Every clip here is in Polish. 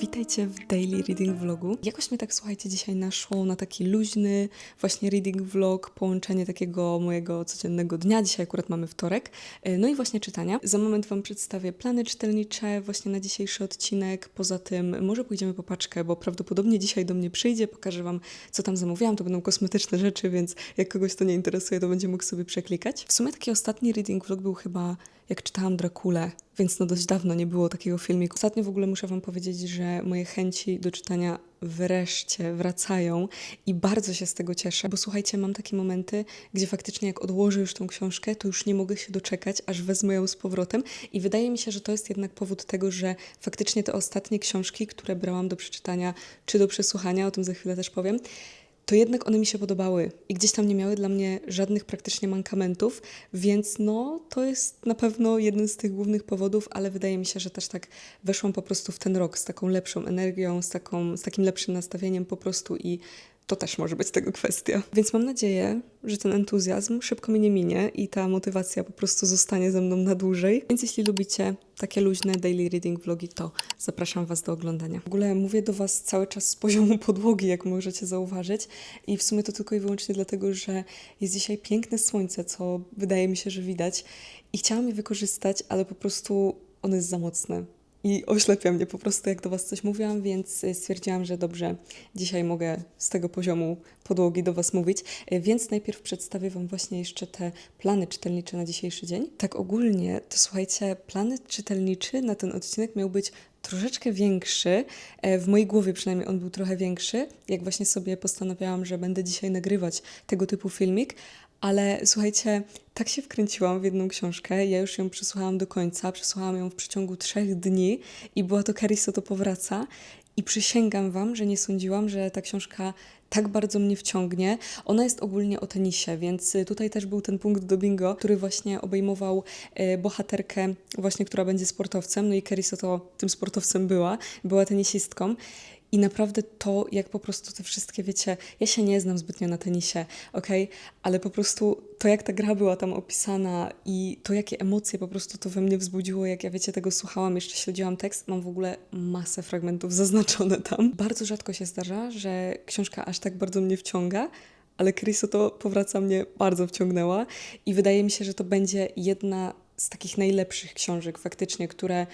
Witajcie w Daily Reading Vlogu. Jakoś mnie tak, słuchajcie, dzisiaj naszło na taki luźny właśnie reading vlog, połączenie takiego mojego codziennego dnia. Dzisiaj akurat mamy wtorek. E, No i właśnie czytania. Za moment Wam przedstawię plany czytelnicze właśnie na dzisiejszy odcinek. Poza tym może pójdziemy po paczkę, bo prawdopodobnie dzisiaj do mnie przyjdzie. Pokażę Wam, co tam zamówiłam. To będą kosmetyczne rzeczy, więc jak kogoś to nie interesuje, to będzie mógł sobie przeklikać. W sumie taki ostatni reading vlog był chyba jak czytałam Drakulę, więc no dość dawno nie było takiego filmiku. Ostatnio w ogóle muszę Wam powiedzieć, że moje chęci do czytania wreszcie wracają i bardzo się z tego cieszę, bo słuchajcie, mam takie momenty, gdzie faktycznie jak odłożę już tą książkę, to już nie mogę się doczekać, aż wezmę ją z powrotem i wydaje mi się, że to jest jednak powód tego, że faktycznie te ostatnie książki, które brałam do przeczytania czy do przesłuchania, o tym za chwilę też powiem, to jednak one mi się podobały i gdzieś tam nie miały dla mnie żadnych praktycznie mankamentów, więc no to jest na pewno jeden z tych głównych powodów, ale wydaje mi się, że też tak weszłam po prostu w ten rok z taką lepszą energią, z, taką, z takim lepszym nastawieniem po prostu i to też może być tego kwestia. Więc mam nadzieję, że ten entuzjazm szybko mi nie minie i ta motywacja po prostu zostanie ze mną na dłużej. Więc jeśli lubicie takie luźne daily reading vlogi, to zapraszam Was do oglądania. W ogóle mówię do Was cały czas z poziomu podłogi, jak możecie zauważyć. I w sumie to tylko i wyłącznie dlatego, że jest dzisiaj piękne słońce, co wydaje mi się, że widać. I chciałam je wykorzystać, ale po prostu ono jest za mocne i oślepia mnie po prostu, jak do Was coś mówiłam, więc y, stwierdziłam, że dobrze, dzisiaj mogę z tego poziomu podłogi do Was mówić. Y, Więc najpierw przedstawię Wam właśnie jeszcze te plany czytelnicze na dzisiejszy dzień. Tak ogólnie, to słuchajcie, plany czytelniczy na ten odcinek miał być troszeczkę większy. E, W mojej głowie przynajmniej on był trochę większy, jak właśnie sobie postanowiłam, że będę dzisiaj nagrywać tego typu filmik, ale słuchajcie, tak się wkręciłam w jedną książkę. Ja już ją przesłuchałam do końca. Przesłuchałam ją w przeciągu trzech dni i była to Cariso to powraca. I przysięgam Wam, że nie sądziłam, że ta książka tak bardzo mnie wciągnie. Ona jest ogólnie o tenisie, więc y, tutaj też był ten punkt do bingo, który właśnie obejmował e, bohaterkę, właśnie która będzie sportowcem. No i Cariso to tym sportowcem była, była tenisistką. I naprawdę to, jak po prostu te wszystkie, wiecie, ja się nie znam zbytnio na tenisie, okej, ale po prostu to, jak ta gra była tam opisana i to, jakie emocje po prostu to we mnie wzbudziło, jak ja, wiecie, tego słuchałam, jeszcze śledziłam tekst, mam w ogóle masę fragmentów zaznaczone tam. Bardzo rzadko się zdarza, że książka aż tak bardzo mnie wciąga, ale Kryso to powraca mnie bardzo wciągnęła i wydaje mi się, że to będzie jedna z takich najlepszych książek faktycznie, które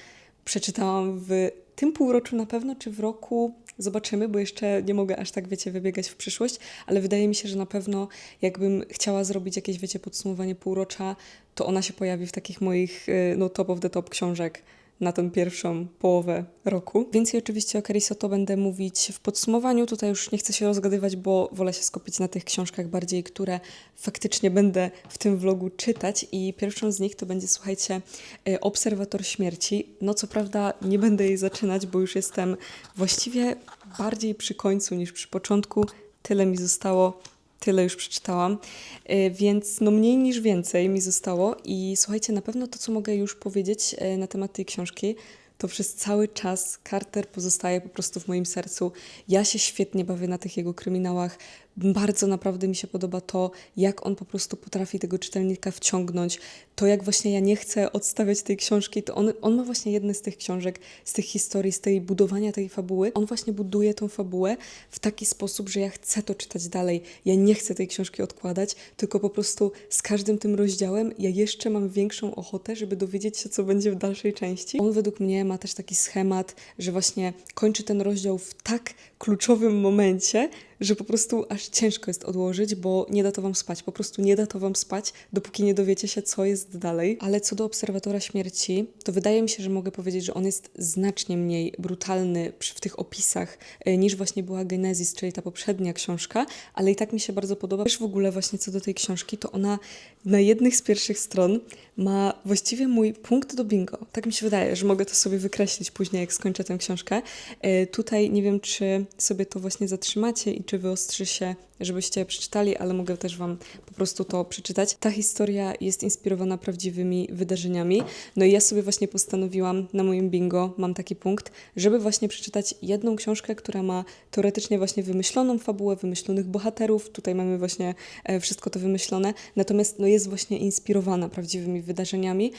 przeczytałam w tym półroczu na pewno, czy w roku. Zobaczymy, bo jeszcze nie mogę aż tak, wiecie, wybiegać w przyszłość, ale wydaje mi się, że na pewno jakbym chciała zrobić jakieś, wiecie, podsumowanie półrocza, to ona się pojawi w takich moich, y, no, top of the top książek na tę pierwszą połowę roku. Więcej oczywiście o Cariso to będę mówić w podsumowaniu. Tutaj już nie chcę się rozgadywać, bo wolę się skupić na tych książkach bardziej, które faktycznie będę w tym vlogu czytać. I pierwszą z nich to będzie, słuchajcie, y, Obserwator Śmierci. No co prawda nie będę jej zaczynać, bo już jestem właściwie bardziej przy końcu niż przy początku. Tyle mi zostało tyle już przeczytałam, E, więc no mniej niż więcej mi zostało i słuchajcie, na pewno to, co mogę już powiedzieć e, na temat tej książki, to przez cały czas Carter pozostaje po prostu w moim sercu. Ja się świetnie bawię na tych jego kryminałach. Bardzo naprawdę mi się podoba to, jak on po prostu potrafi tego czytelnika wciągnąć. To, jak właśnie ja nie chcę odstawiać tej książki, to on, on ma właśnie jedne z tych książek, z tych historii, z tej budowania tej fabuły. On właśnie buduje tą fabułę w taki sposób, że ja chcę to czytać dalej. Ja nie chcę tej książki odkładać, tylko po prostu z każdym tym rozdziałem ja jeszcze mam większą ochotę, żeby dowiedzieć się, co będzie w dalszej części. On według mnie ma też taki schemat, że właśnie kończy ten rozdział w tak kluczowym momencie, że po prostu aż ciężko jest odłożyć, bo nie da to wam spać. Po prostu nie da to wam spać, dopóki nie dowiecie się, co jest dalej. Ale co do Obserwatora Śmierci, to wydaje mi się, że mogę powiedzieć, że on jest znacznie mniej brutalny w tych opisach e, niż właśnie była Genesis, czyli ta poprzednia książka, ale i tak mi się bardzo podoba. Też w ogóle właśnie co do tej książki, to ona na jednych z pierwszych stron ma właściwie mój punkt do bingo. Tak mi się wydaje, że mogę to sobie wykreślić później, jak skończę tę książkę. E, Tutaj nie wiem, czy sobie to właśnie zatrzymacie i czy wyostrzy się, żebyście przeczytali, ale mogę też Wam po prostu to przeczytać. Ta historia jest inspirowana prawdziwymi wydarzeniami. No i ja sobie właśnie postanowiłam na moim bingo, mam taki punkt, żeby właśnie przeczytać jedną książkę, która ma teoretycznie właśnie wymyśloną fabułę, wymyślonych bohaterów. Tutaj mamy właśnie e, wszystko to wymyślone. Natomiast no jest właśnie inspirowana prawdziwymi wydarzeniami.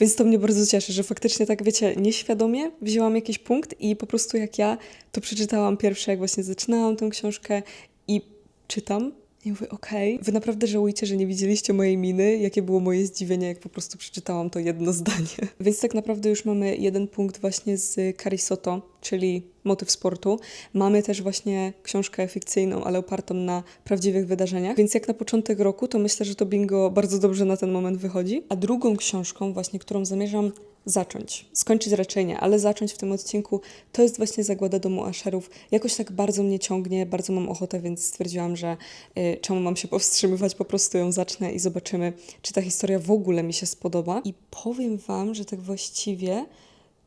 Więc to mnie bardzo cieszy, że faktycznie tak, wiecie, nieświadomie wzięłam jakiś punkt i po prostu jak ja to przeczytałam pierwsze, jak właśnie zaczynałam tę książkę i czytam i mówię, okej, wy naprawdę żałujecie, że nie widzieliście mojej miny, jakie było moje zdziwienie, jak po prostu przeczytałam to jedno zdanie. Więc tak naprawdę już mamy jeden punkt właśnie z Carisoto, czyli motyw sportu. Mamy też właśnie książkę fikcyjną, ale opartą na prawdziwych wydarzeniach. Więc jak na początek roku, to myślę, że to bingo bardzo dobrze na ten moment wychodzi. A drugą książką właśnie, którą zamierzam zacząć, skończyć raczej nie, ale zacząć w tym odcinku, to jest właśnie Zagłada Domu Asherów. Jakoś tak bardzo mnie ciągnie, bardzo mam ochotę, więc stwierdziłam, że y, czemu mam się powstrzymywać, po prostu ją zacznę i zobaczymy, czy ta historia w ogóle mi się spodoba. I powiem Wam, że tak właściwie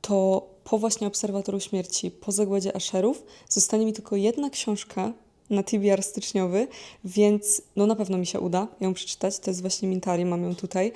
to po właśnie Obserwatoriu Śmierci, po Zagładzie Asherów, zostanie mi tylko jedna książka na TBR styczniowy, więc no na pewno mi się uda ją przeczytać. To jest właśnie Mintari, mam ją tutaj.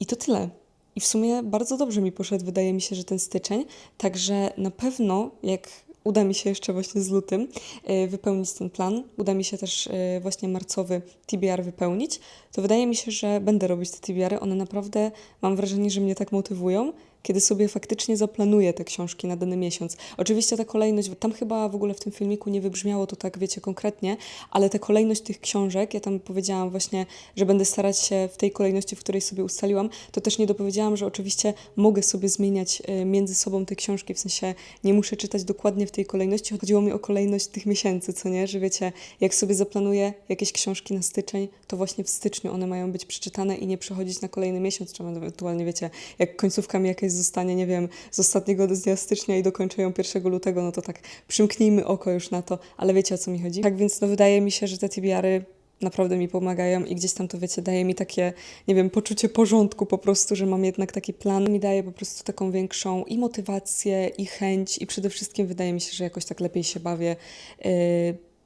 I to tyle. I w sumie bardzo dobrze mi poszedł, wydaje mi się, że ten styczeń. Także na pewno, jak uda mi się jeszcze właśnie z lutym y, wypełnić ten plan, uda mi się też y, właśnie marcowy TBR wypełnić, to wydaje mi się, że będę robić te TBR-y. One naprawdę, mam wrażenie, że mnie tak motywują, kiedy sobie faktycznie zaplanuję te książki na dany miesiąc. Oczywiście ta kolejność, tam chyba w ogóle w tym filmiku nie wybrzmiało to tak, wiecie, konkretnie, ale ta kolejność tych książek, ja tam powiedziałam właśnie, że będę starać się w tej kolejności, w której sobie ustaliłam, to też nie dopowiedziałam, że oczywiście mogę sobie zmieniać y, między sobą te książki, w sensie nie muszę czytać dokładnie w tej kolejności, chodziło mi o kolejność tych miesięcy, co nie, że wiecie, jak sobie zaplanuję jakieś książki na styczeń, to właśnie w styczniu one mają być przeczytane i nie przechodzić na kolejny miesiąc, czy ewentualnie, wiecie, jak końcówka mi jakaś zostanie, nie wiem, z ostatniego dnia stycznia i dokończę ją 1 lutego, no to tak przymknijmy oko już na to, ale wiecie o co mi chodzi. Tak więc no wydaje mi się, że te TBR-y naprawdę mi pomagają i gdzieś tam to, wiecie, daje mi takie, nie wiem, poczucie porządku po prostu, że mam jednak taki plan. Mi daje po prostu taką większą i motywację, i chęć i przede wszystkim wydaje mi się, że jakoś tak lepiej się bawię yy,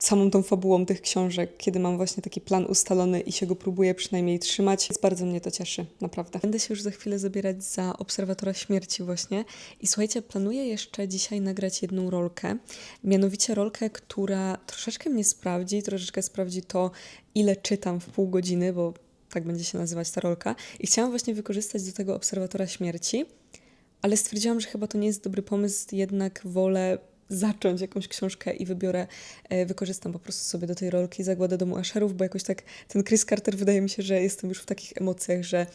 samą tą fabułą tych książek, kiedy mam właśnie taki plan ustalony i się go próbuję przynajmniej trzymać. Więc bardzo mnie to cieszy, naprawdę. Będę się już za chwilę zabierać za Obserwatora Śmierci właśnie i słuchajcie, planuję jeszcze dzisiaj nagrać jedną rolkę, mianowicie rolkę, która troszeczkę mnie sprawdzi, troszeczkę sprawdzi to, ile czytam w pół godziny, bo tak będzie się nazywać ta rolka i chciałam właśnie wykorzystać do tego Obserwatora Śmierci, ale stwierdziłam, że chyba to nie jest dobry pomysł, jednak wolę zacząć jakąś książkę i wybiorę, e, wykorzystam po prostu sobie do tej rolki Zagładę Domu Asherów, bo jakoś tak ten Chris Carter wydaje mi się, że jestem już w takich emocjach, że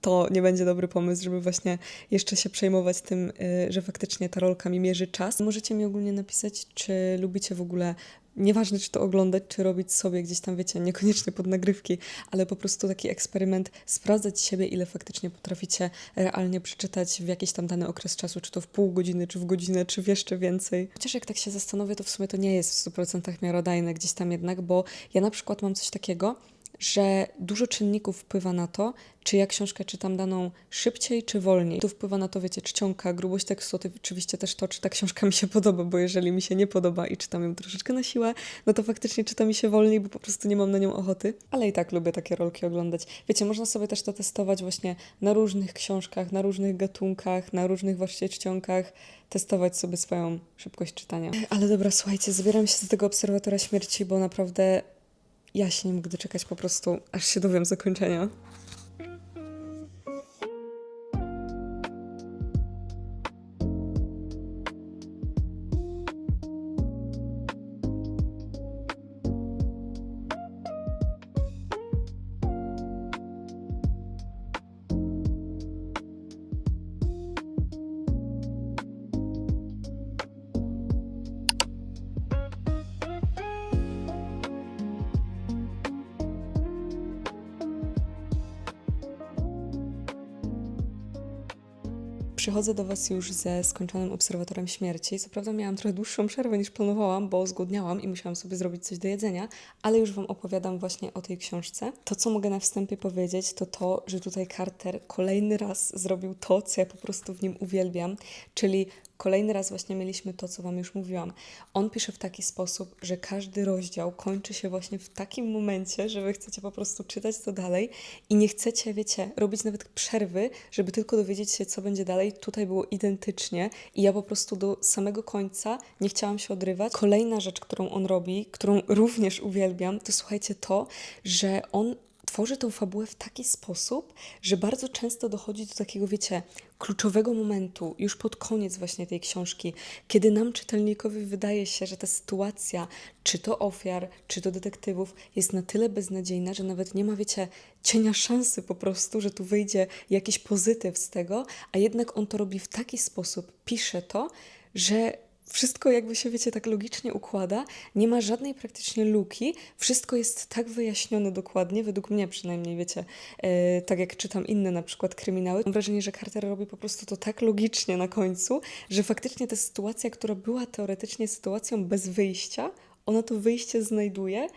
to nie będzie dobry pomysł, żeby właśnie jeszcze się przejmować tym, y, że faktycznie ta rolka mi mierzy czas. Możecie mi ogólnie napisać, czy lubicie w ogóle Nieważne, czy to oglądać, czy robić sobie gdzieś tam, wiecie, niekoniecznie pod nagrywki, ale po prostu taki eksperyment, sprawdzać siebie, ile faktycznie potraficie realnie przeczytać w jakiś tam dany okres czasu, czy to w pół godziny, czy w godzinę, czy w jeszcze więcej. Chociaż jak tak się zastanowię, to w sumie to nie jest w 100% miarodajne gdzieś tam jednak, bo ja na przykład mam coś takiego, że dużo czynników wpływa na to, czy ja książkę czytam daną szybciej, czy wolniej. Tu wpływa na to, wiecie, czcionka, grubość tekstu, oczywiście też to, czy ta książka mi się podoba, bo jeżeli mi się nie podoba i czytam ją troszeczkę na siłę, no to faktycznie czyta mi się wolniej, bo po prostu nie mam na nią ochoty. Ale i tak lubię takie rolki oglądać. Wiecie, można sobie też to testować właśnie na różnych książkach, na różnych gatunkach, na różnych właśnie czcionkach, testować sobie swoją szybkość czytania. Ale dobra, słuchajcie, zabieram się do tego obserwatora śmierci, bo naprawdę ja się nie mogę doczekać po prostu, aż się dowiem zakończenia. Przychodzę do Was już ze skończonym obserwatorem śmierci. Co prawda miałam trochę dłuższą przerwę niż planowałam, bo zgłodniałam i musiałam sobie zrobić coś do jedzenia, ale już Wam opowiadam właśnie o tej książce. To, co mogę na wstępie powiedzieć, to to, że tutaj Carter kolejny raz zrobił to, co ja po prostu w nim uwielbiam, czyli Kolejny raz właśnie mieliśmy to, co Wam już mówiłam. On pisze w taki sposób, że każdy rozdział kończy się właśnie w takim momencie, że Wy chcecie po prostu czytać to dalej i nie chcecie, wiecie, robić nawet przerwy, żeby tylko dowiedzieć się, co będzie dalej. Tutaj było identycznie i ja po prostu do samego końca nie chciałam się odrywać. Kolejna rzecz, którą on robi, którą również uwielbiam, to słuchajcie to, że on tworzy tą fabułę w taki sposób, że bardzo często dochodzi do takiego, wiecie, kluczowego momentu, już pod koniec właśnie tej książki, kiedy nam, czytelnikowi, wydaje się, że ta sytuacja, czy to ofiar, czy to detektywów, jest na tyle beznadziejna, że nawet nie ma, wiecie, cienia szansy po prostu, że tu wyjdzie jakiś pozytyw z tego, a jednak on to robi w taki sposób, pisze to, że wszystko jakby się, wiecie, tak logicznie układa, nie ma żadnej praktycznie luki, wszystko jest tak wyjaśnione dokładnie, według mnie przynajmniej, wiecie, e, tak jak czytam inne na przykład kryminały, mam wrażenie, że Carter robi po prostu to tak logicznie na końcu, że faktycznie ta sytuacja, która była teoretycznie sytuacją bez wyjścia, ona to wyjście znajduje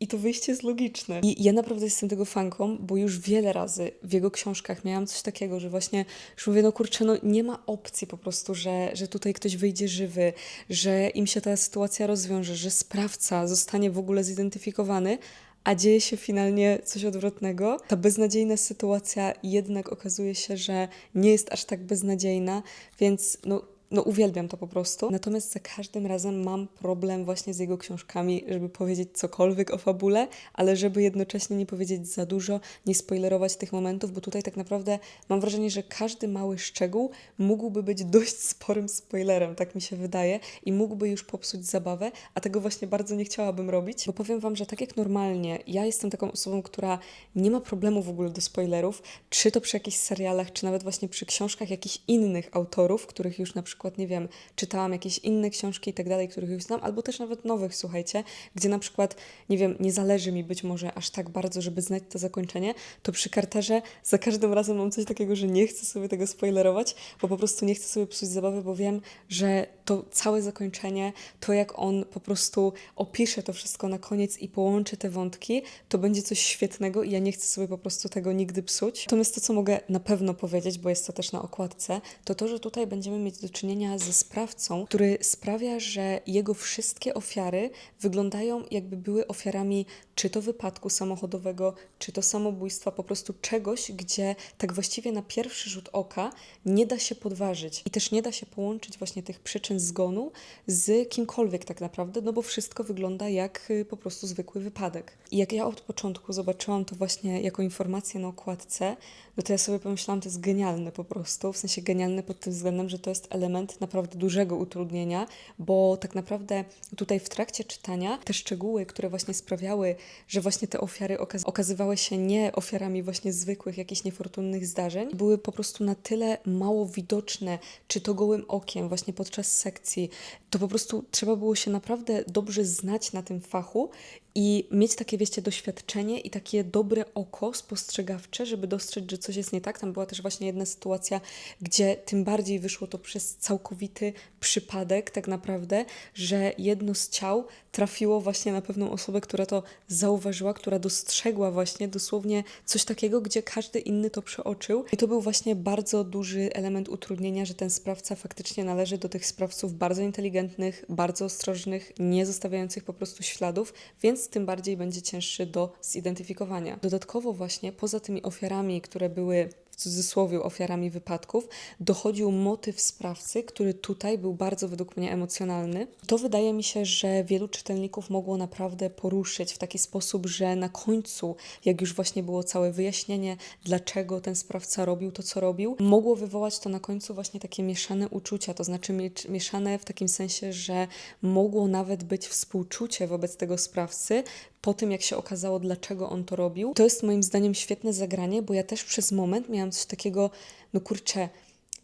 i to wyjście jest logiczne. I ja naprawdę jestem tego fanką, bo już wiele razy w jego książkach miałam coś takiego, że właśnie już mówię, no kurczę, no nie ma opcji po prostu, że, że tutaj ktoś wyjdzie żywy, że im się ta sytuacja rozwiąże, że sprawca zostanie w ogóle zidentyfikowany, a dzieje się finalnie coś odwrotnego. Ta beznadziejna sytuacja jednak okazuje się, że nie jest aż tak beznadziejna, więc no no uwielbiam to po prostu. Natomiast za każdym razem mam problem właśnie z jego książkami, żeby powiedzieć cokolwiek o fabule, ale żeby jednocześnie nie powiedzieć za dużo, nie spoilerować tych momentów, bo tutaj tak naprawdę mam wrażenie, że każdy mały szczegół mógłby być dość sporym spoilerem, tak mi się wydaje, i mógłby już popsuć zabawę, a tego właśnie bardzo nie chciałabym robić, bo powiem Wam, że tak jak normalnie, ja jestem taką osobą, która nie ma problemu w ogóle do spoilerów, czy to przy jakichś serialach, czy nawet właśnie przy książkach jakichś innych autorów, których już na przykład przykład, nie wiem, czytałam jakieś inne książki i tak dalej, których już znam, albo też nawet nowych, słuchajcie, gdzie na przykład, nie wiem, nie zależy mi być może aż tak bardzo, żeby znać to zakończenie, to przy Carterze za każdym razem mam coś takiego, że nie chcę sobie tego spoilerować, bo po prostu nie chcę sobie psuć zabawy, bo wiem, że to całe zakończenie, to jak on po prostu opisze to wszystko na koniec i połączy te wątki, to będzie coś świetnego i ja nie chcę sobie po prostu tego nigdy psuć. Natomiast to, co mogę na pewno powiedzieć, bo jest to też na okładce, to to, że tutaj będziemy mieć do czynienia ze sprawcą, który sprawia, że jego wszystkie ofiary wyglądają jakby były ofiarami czy to wypadku samochodowego, czy to samobójstwa, po prostu czegoś, gdzie tak właściwie na pierwszy rzut oka nie da się podważyć i też nie da się połączyć właśnie tych przyczyn zgonu z kimkolwiek tak naprawdę, no bo wszystko wygląda jak y, po prostu zwykły wypadek. I jak ja od początku zobaczyłam to właśnie jako informację na okładce, no to ja sobie pomyślałam, to jest genialne po prostu, w sensie genialne pod tym względem, że to jest element naprawdę dużego utrudnienia, bo tak naprawdę tutaj w trakcie czytania te szczegóły, które właśnie sprawiały, że właśnie te ofiary okaz okazywały się nie ofiarami właśnie zwykłych, jakichś niefortunnych zdarzeń, były po prostu na tyle mało widoczne, czy to gołym okiem, właśnie podczas sekcji, to po prostu trzeba było się naprawdę dobrze znać na tym fachu i mieć takie, wiecie, doświadczenie i takie dobre oko spostrzegawcze, żeby dostrzec, że coś jest nie tak. Tam była też właśnie jedna sytuacja, gdzie tym bardziej wyszło to przez całkowity przypadek, tak naprawdę, że jedno z ciał trafiło właśnie na pewną osobę, która to zauważyła, która dostrzegła właśnie dosłownie coś takiego, gdzie każdy inny to przeoczył. I to był właśnie bardzo duży element utrudnienia, że ten sprawca faktycznie należy do tych sprawców bardzo inteligentnych, bardzo ostrożnych, nie zostawiających po prostu śladów, więc tym bardziej będzie cięższy do zidentyfikowania. Dodatkowo właśnie poza tymi ofiarami, które były w cudzysłowie ofiarami wypadków, dochodził motyw sprawcy, który tutaj był bardzo według mnie emocjonalny. To wydaje mi się, że wielu czytelników mogło naprawdę poruszyć w taki sposób, że na końcu, jak już właśnie było całe wyjaśnienie, dlaczego ten sprawca robił to, co robił, mogło wywołać to na końcu właśnie takie mieszane uczucia, to znaczy mieszane w takim sensie, że mogło nawet być współczucie wobec tego sprawcy, po tym, jak się okazało, dlaczego on to robił. To jest moim zdaniem świetne zagranie, bo ja też przez moment miałam coś takiego, no kurczę,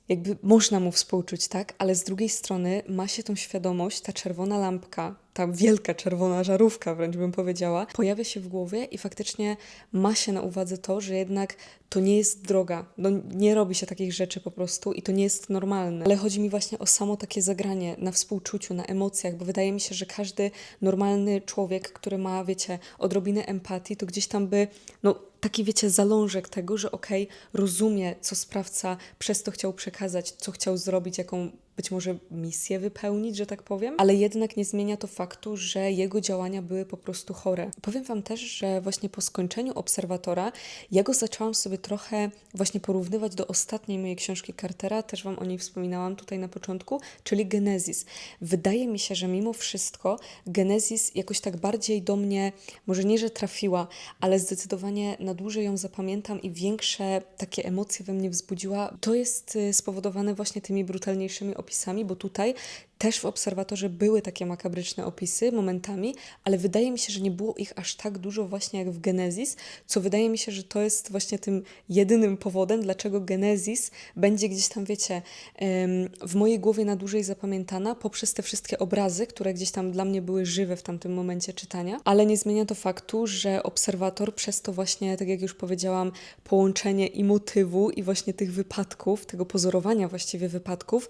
jakby można mu współczuć, tak? Ale z drugiej strony ma się tą świadomość, ta czerwona lampka, ta wielka czerwona żarówka, wręcz bym powiedziała, pojawia się w głowie i faktycznie ma się na uwadze to, że jednak to nie jest droga. No, nie robi się takich rzeczy po prostu i to nie jest normalne. Ale chodzi mi właśnie o samo takie zagranie na współczuciu, na emocjach, bo wydaje mi się, że każdy normalny człowiek, który ma, wiecie, odrobinę empatii, to gdzieś tam by, no, taki, wiecie, zalążek tego, że okej, okay, rozumie, co sprawca przez to chciał przekazać, co chciał zrobić, jaką być może misję wypełnić, że tak powiem, ale jednak nie zmienia to faktu, że jego działania były po prostu chore. Powiem Wam też, że właśnie po skończeniu obserwatora, ja go zaczęłam sobie trochę właśnie porównywać do ostatniej mojej książki Cartera, też Wam o niej wspominałam tutaj na początku, czyli Genezis. Wydaje mi się, że mimo wszystko Genezis jakoś tak bardziej do mnie, może nie, że trafiła, ale zdecydowanie na na dłużej ją zapamiętam i większe takie emocje we mnie wzbudziła, to jest y, spowodowane właśnie tymi brutalniejszymi opisami, bo tutaj też w obserwatorze były takie makabryczne opisy momentami, ale wydaje mi się, że nie było ich aż tak dużo właśnie jak w Genezis, co wydaje mi się, że to jest właśnie tym jedynym powodem, dlaczego Genezis będzie gdzieś tam, wiecie, w mojej głowie na dłużej zapamiętana poprzez te wszystkie obrazy, które gdzieś tam dla mnie były żywe w tamtym momencie czytania, ale nie zmienia to faktu, że obserwator przez to właśnie, tak jak już powiedziałam, połączenie i motywu i właśnie tych wypadków, tego pozorowania właściwie wypadków,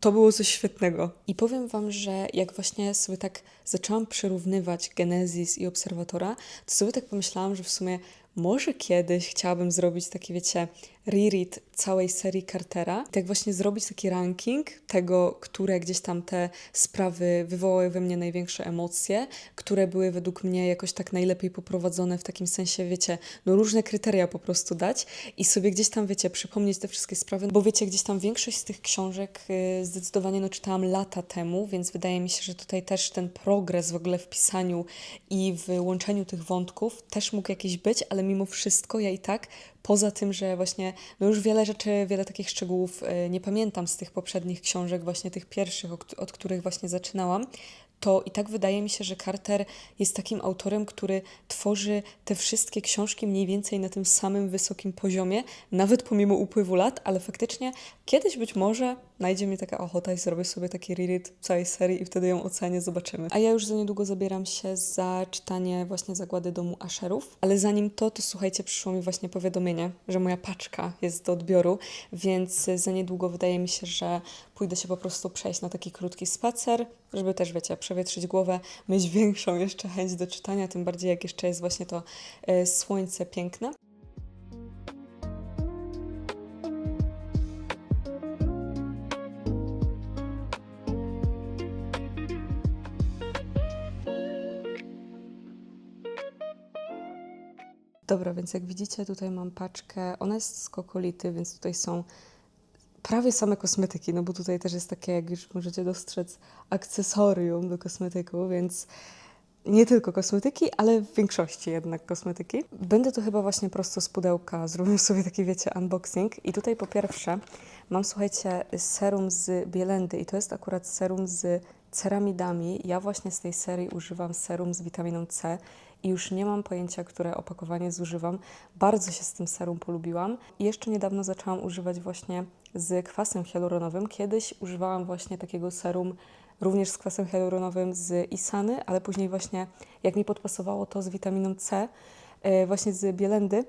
to było coś świetnego. I powiem Wam, że jak właśnie sobie tak zaczęłam przyrównywać Genezis i Obserwatora, to sobie tak pomyślałam, że w sumie może kiedyś chciałabym zrobić taki, wiecie, reread całej serii Cartera. I tak właśnie zrobić taki ranking tego, które gdzieś tam te sprawy wywołały we mnie największe emocje, które były według mnie jakoś tak najlepiej poprowadzone w takim sensie, wiecie, no różne kryteria po prostu dać i sobie gdzieś tam, wiecie, przypomnieć te wszystkie sprawy, bo wiecie, gdzieś tam większość z tych książek y, zdecydowanie no, czytałam lata temu, więc wydaje mi się, że tutaj też ten progres w ogóle w pisaniu i w łączeniu tych wątków też mógł jakiś być, ale mimo wszystko ja i tak Poza tym, że właśnie no już wiele rzeczy, wiele takich szczegółów y, nie pamiętam z tych poprzednich książek, właśnie tych pierwszych, od których właśnie zaczynałam, to i tak wydaje mi się, że Carter jest takim autorem, który tworzy te wszystkie książki mniej więcej na tym samym wysokim poziomie, nawet pomimo upływu lat, ale faktycznie kiedyś być może najdzie mi taka ochota i zrobię sobie taki reread całej serii i wtedy ją ocenię, zobaczymy. A ja już za niedługo zabieram się za czytanie właśnie Zagłady Domu Asherów, ale zanim to, to słuchajcie, przyszło mi właśnie powiadomienie, że moja paczka jest do odbioru, więc za niedługo wydaje mi się, że pójdę się po prostu przejść na taki krótki spacer, żeby też, wiecie, przewietrzyć głowę, mieć większą jeszcze chęć do czytania, tym bardziej jak jeszcze jest właśnie to e, słońce piękne. Dobra, więc jak widzicie, tutaj mam paczkę. Ona jest z kokolity, więc tutaj są prawie same kosmetyki, no bo tutaj też jest takie, jak już możecie dostrzec, akcesorium do kosmetyku, więc nie tylko kosmetyki, ale w większości jednak kosmetyki. Będę to chyba właśnie prosto z pudełka, zrobię sobie taki, wiecie, unboxing. I tutaj po pierwsze mam, słuchajcie, serum z Bielendy i to jest akurat serum z ceramidami. Ja właśnie z tej serii używam serum z witaminą C i już nie mam pojęcia, które opakowanie zużywam. Bardzo się z tym serum polubiłam. I jeszcze niedawno zaczęłam używać właśnie z kwasem hialuronowym. Kiedyś używałam właśnie takiego serum również z kwasem hialuronowym z Isany, ale później właśnie jak mi podpasowało to z witaminą C, e, właśnie z Bielendy,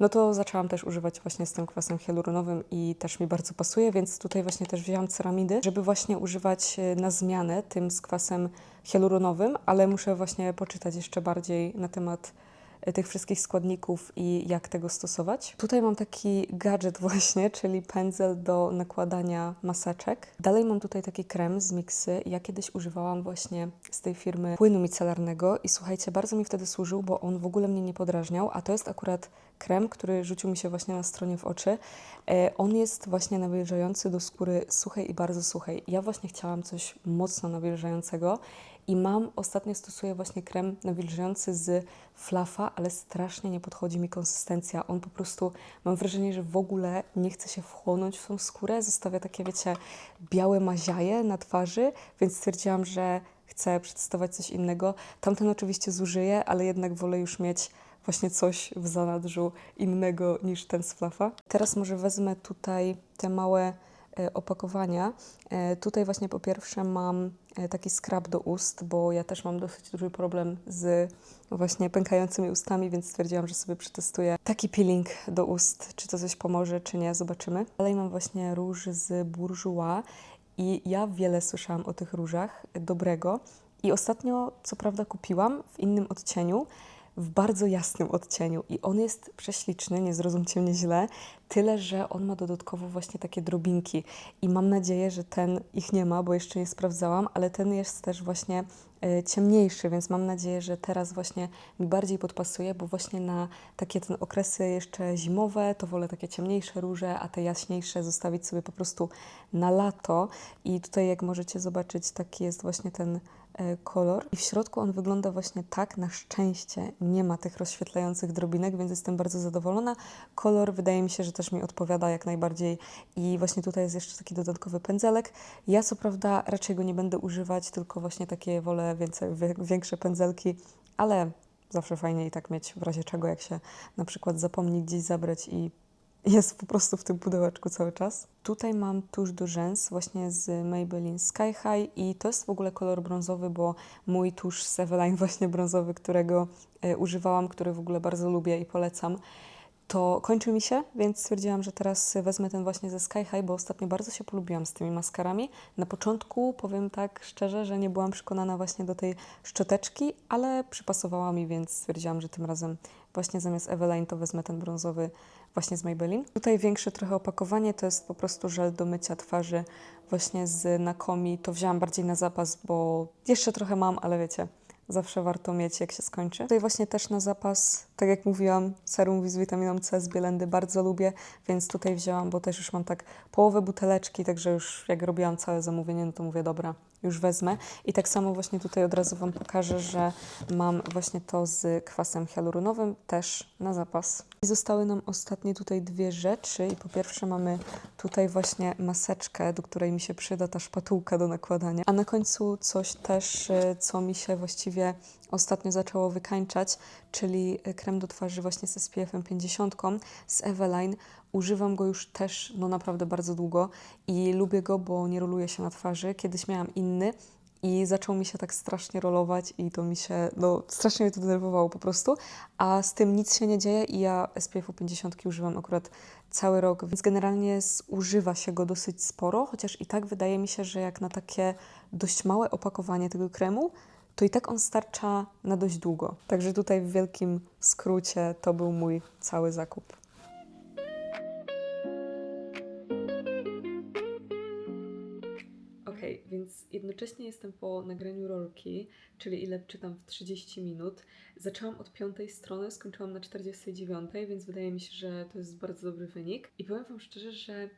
no to zaczęłam też używać właśnie z tym kwasem hialuronowym i też mi bardzo pasuje, więc tutaj właśnie też wzięłam ceramidy, żeby właśnie używać e, na zmianę tym z kwasem hialuronowym, ale muszę właśnie poczytać jeszcze bardziej na temat tych wszystkich składników i jak tego stosować. Tutaj mam taki gadżet właśnie, czyli pędzel do nakładania maseczek. Dalej mam tutaj taki krem z Mixy. Ja kiedyś używałam właśnie z tej firmy płynu micelarnego i słuchajcie, bardzo mi wtedy służył, bo on w ogóle mnie nie podrażniał, a to jest akurat krem, który rzucił mi się właśnie na stronie w oczy. E, On jest właśnie nawilżający do skóry suchej i bardzo suchej. Ja właśnie chciałam coś mocno nawilżającego i mam, ostatnio stosuję właśnie krem nawilżający z flafa, ale strasznie nie podchodzi mi konsystencja. On po prostu, mam wrażenie, że w ogóle nie chce się wchłonąć w tą skórę, zostawia takie, wiecie, białe maziaje na twarzy, więc stwierdziłam, że chcę przetestować coś innego. Tamten oczywiście zużyję, ale jednak wolę już mieć właśnie coś w zanadrzu innego niż ten z flafa. Teraz może wezmę tutaj te małe e, opakowania. E, Tutaj właśnie po pierwsze mam taki skrab do ust, bo ja też mam dosyć duży problem z właśnie pękającymi ustami, więc stwierdziłam, że sobie przetestuję taki peeling do ust, czy to coś pomoże, czy nie, zobaczymy. Dalej mam właśnie róż z Bourjois i ja wiele słyszałam o tych różach dobrego i ostatnio co prawda kupiłam w innym odcieniu, w bardzo jasnym odcieniu i on jest prześliczny, nie zrozumcie mnie źle, tyle, że on ma dodatkowo właśnie takie drobinki. I mam nadzieję, że ten ich nie ma, bo jeszcze nie sprawdzałam, ale ten jest też właśnie e, ciemniejszy, więc mam nadzieję, że teraz właśnie mi bardziej podpasuje, bo właśnie na takie ten okresy jeszcze zimowe to wolę takie ciemniejsze róże, a te jaśniejsze zostawić sobie po prostu na lato. I tutaj jak możecie zobaczyć taki jest właśnie ten kolor i w środku on wygląda właśnie tak. Na szczęście nie ma tych rozświetlających drobinek, więc jestem bardzo zadowolona. Kolor wydaje mi się, że też mi odpowiada jak najbardziej i właśnie tutaj jest jeszcze taki dodatkowy pędzelek. Ja co prawda raczej go nie będę używać, tylko właśnie takie wolę więcej, większe pędzelki, ale zawsze fajnie i tak mieć w razie czego, jak się na przykład zapomni gdzieś zabrać i jest po prostu w tym pudełeczku cały czas. Tutaj mam tusz do rzęs właśnie z Maybelline Sky High i to jest w ogóle kolor brązowy, bo mój tusz z Eveline właśnie brązowy, którego e, używałam, który w ogóle bardzo lubię i polecam, to kończy mi się, więc stwierdziłam, że teraz wezmę ten właśnie ze Sky High, bo ostatnio bardzo się polubiłam z tymi maskarami. Na początku powiem tak szczerze, że nie byłam przekonana właśnie do tej szczoteczki, ale przypasowała mi, więc stwierdziłam, że tym razem właśnie zamiast Eveline to wezmę ten brązowy właśnie z Maybelline. Tutaj większe trochę opakowanie, to jest po prostu żel do mycia twarzy właśnie z Nakomi. To wzięłam bardziej na zapas, bo jeszcze trochę mam, ale wiecie, zawsze warto mieć, jak się skończy. Tutaj właśnie też na zapas, tak jak mówiłam, serum z witaminą C z Bielendy bardzo lubię, więc tutaj wzięłam, bo też już mam tak połowę buteleczki, także już jak robiłam całe zamówienie, no to mówię, dobra, już wezmę. I tak samo właśnie tutaj od razu Wam pokażę, że mam właśnie to z kwasem hialuronowym też na zapas. I zostały nam ostatnie tutaj dwie rzeczy i po pierwsze mamy tutaj właśnie maseczkę, do której mi się przyda ta szpatułka do nakładania, a na końcu coś też, e, co mi się właściwie ostatnio zaczęło wykańczać, czyli krem do twarzy właśnie z SPF-em 50 z Eveline. Używam go już też no naprawdę bardzo długo i lubię go, bo nie roluje się na twarzy. Kiedyś miałam inny i zaczął mi się tak strasznie rolować i to mi się, no strasznie mnie to denerwowało po prostu, a z tym nic się nie dzieje i ja SPF-u 50 używam akurat cały rok, więc generalnie zużywa się go dosyć sporo, chociaż i tak wydaje mi się, że jak na takie dość małe opakowanie tego kremu, to i tak on starcza na dość długo. Także tutaj w wielkim skrócie to był mój cały zakup. Okej, więc jednocześnie jestem po nagraniu rolki, czyli ile czytam w 30 minut. Zaczęłam od piątej strony, skończyłam na 49, więc wydaje mi się, że to jest bardzo dobry wynik. I powiem Wam szczerze, że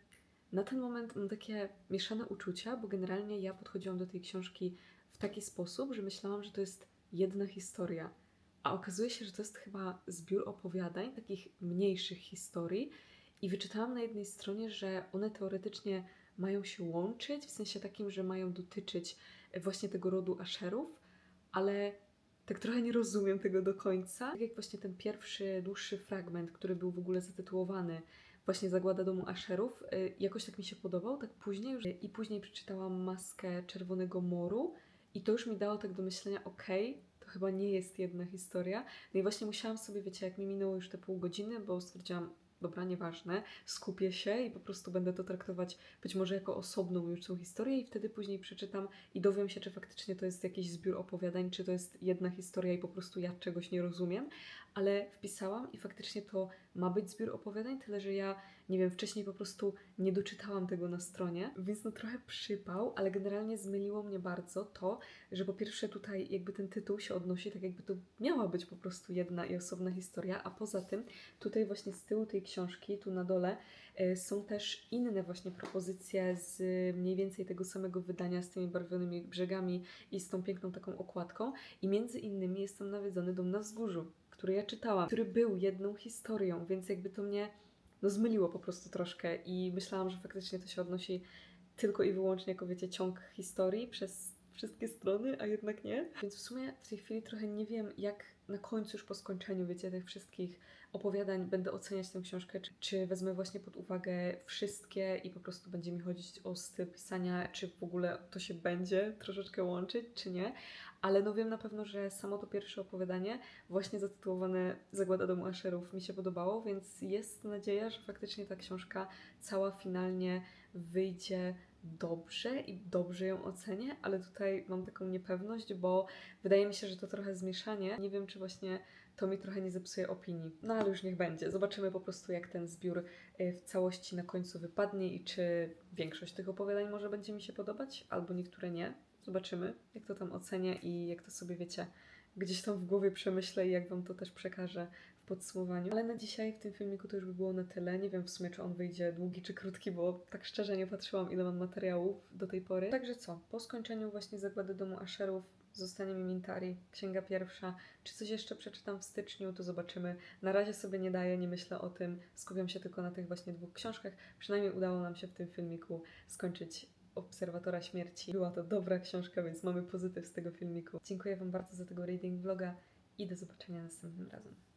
na ten moment mam takie mieszane uczucia, bo generalnie ja podchodziłam do tej książki w taki sposób, że myślałam, że to jest jedna historia. A okazuje się, że to jest chyba zbiór opowiadań, takich mniejszych historii. I wyczytałam na jednej stronie, że one teoretycznie mają się łączyć, w sensie takim, że mają dotyczyć właśnie tego rodu Asherów, ale tak trochę nie rozumiem tego do końca. Tak jak właśnie ten pierwszy, dłuższy fragment, który był w ogóle zatytułowany właśnie Zagłada domu Asherów, y, jakoś tak mi się podobał, tak później już i później przeczytałam Maskę Czerwonego Moru i to już mi dało tak do myślenia, okej, to chyba nie jest jedna historia. No i właśnie musiałam sobie, wiecie, jak mi minęło już te pół godziny, bo stwierdziłam, dobra, nieważne, skupię się i po prostu będę to traktować być może jako osobną już tą historię i wtedy później przeczytam i dowiem się, czy faktycznie to jest jakiś zbiór opowiadań, czy to jest jedna historia i po prostu ja czegoś nie rozumiem, ale wpisałam i faktycznie to ma być zbiór opowiadań, tyle że ja, nie wiem, wcześniej po prostu nie doczytałam tego na stronie, więc no trochę przypał, ale generalnie zmyliło mnie bardzo to, że po pierwsze tutaj jakby ten tytuł się odnosi tak jakby to miała być po prostu jedna i osobna historia, a poza tym tutaj właśnie z tyłu tej książki, tu na dole, e, są też inne właśnie propozycje z mniej więcej tego samego wydania, z tymi barwionymi brzegami i z tą piękną taką okładką i między innymi jest tam nawiedzony dom na wzgórzu, który ja czytałam, który był jedną historią, więc jakby to mnie no zmyliło po prostu troszkę i myślałam, że faktycznie to się odnosi tylko i wyłącznie jako wiecie ciąg historii przez wszystkie strony, a jednak nie. Więc w sumie w tej chwili trochę nie wiem, jak na końcu, już po skończeniu, wiecie, tych wszystkich opowiadań będę oceniać tę książkę, czy, czy wezmę właśnie pod uwagę wszystkie i po prostu będzie mi chodzić o styl pisania, czy w ogóle to się będzie troszeczkę łączyć, czy nie. Ale no wiem na pewno, że samo to pierwsze opowiadanie, właśnie zatytułowane Zagłada domu Asherów, mi się podobało, więc jest nadzieja, że faktycznie ta książka cała finalnie wyjdzie dobrze i dobrze ją ocenię, ale tutaj mam taką niepewność, bo wydaje mi się, że to trochę zmieszanie. Nie wiem, czy właśnie to mi trochę nie zepsuje opinii. No ale już niech będzie. Zobaczymy po prostu, jak ten zbiór y, w całości na końcu wypadnie i czy większość tych opowiadań może będzie mi się podobać, albo niektóre nie. Zobaczymy, jak to tam ocenię i jak to sobie wiecie, gdzieś tam w głowie przemyślę i jak Wam to też przekażę w podsumowaniu. Ale na dzisiaj w tym filmiku to już by było na tyle. Nie wiem w sumie, czy on wyjdzie długi czy krótki, bo tak szczerze nie patrzyłam, ile mam materiałów do tej pory. Także co, po skończeniu właśnie Zagłady Domu Asherów Zostanie mi Mintari, księga pierwsza. Czy coś jeszcze przeczytam w styczniu, to zobaczymy. Na razie sobie nie daję, nie myślę o tym. Skupiam się tylko na tych właśnie dwóch książkach. Przynajmniej udało nam się w tym filmiku skończyć Obserwatora Śmierci. Była to dobra książka, więc mamy pozytyw z tego filmiku. Dziękuję Wam bardzo za tego reading vloga i do zobaczenia następnym razem.